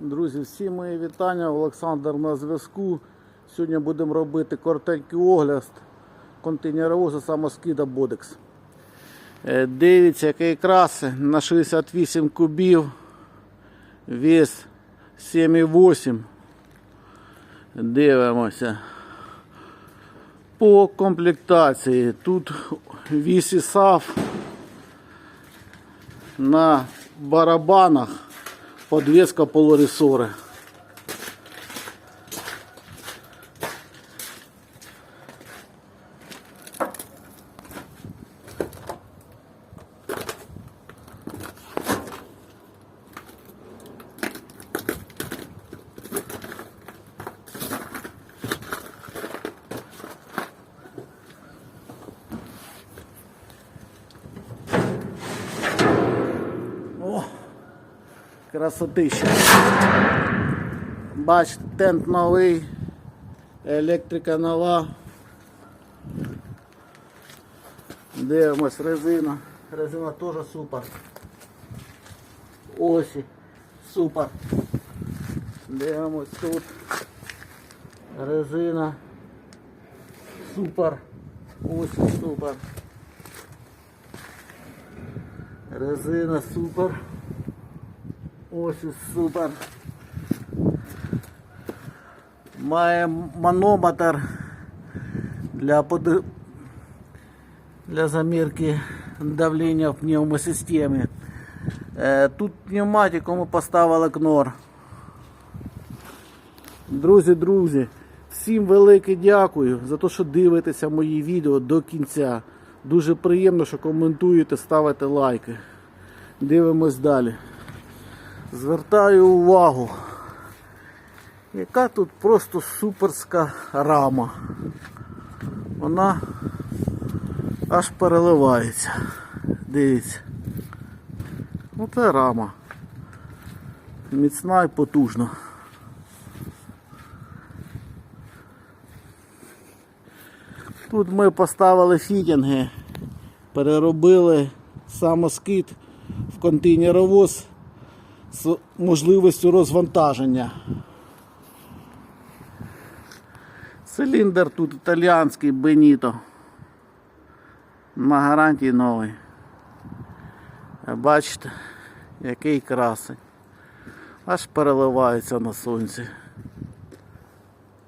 Друзі, всі мої вітання. Олександр на зв'язку. Сьогодні будемо робити коротенький огляд контейнеровоза самоскида Бодекс. Е, Дивіться, який краси на 68 кубів. Вес 7,8. Дивимося. По комплектації. Тут вісі САФ на барабанах подвеска полуресори. Красотища. Бач, тент новий, електрика нова. Дивимось резина. Резина теж супер. Осі. Супер. Дивимось тут. Резина. Супер. Осі супер. Резина супер. Ось супер. Має манометр для под... для замірки давлення в пневмосистемі. Е, Тут пневматику ми поставили кнор. Друзі, друзі, всім велике дякую за те, що дивитеся мої відео до кінця. Дуже приємно, що коментуєте, ставите лайки. Дивимось далі. Звертаю увагу, яка тут просто суперська рама. Вона аж переливається. Дивіться. Оце рама. Міцна і потужна. Тут ми поставили фітінги, переробили самоскид в контейнеровоз з можливістю розвантаження. Циліндр тут італіанський Беніто. На гарантії новий. Бачите, який красень. Аж переливається на сонці.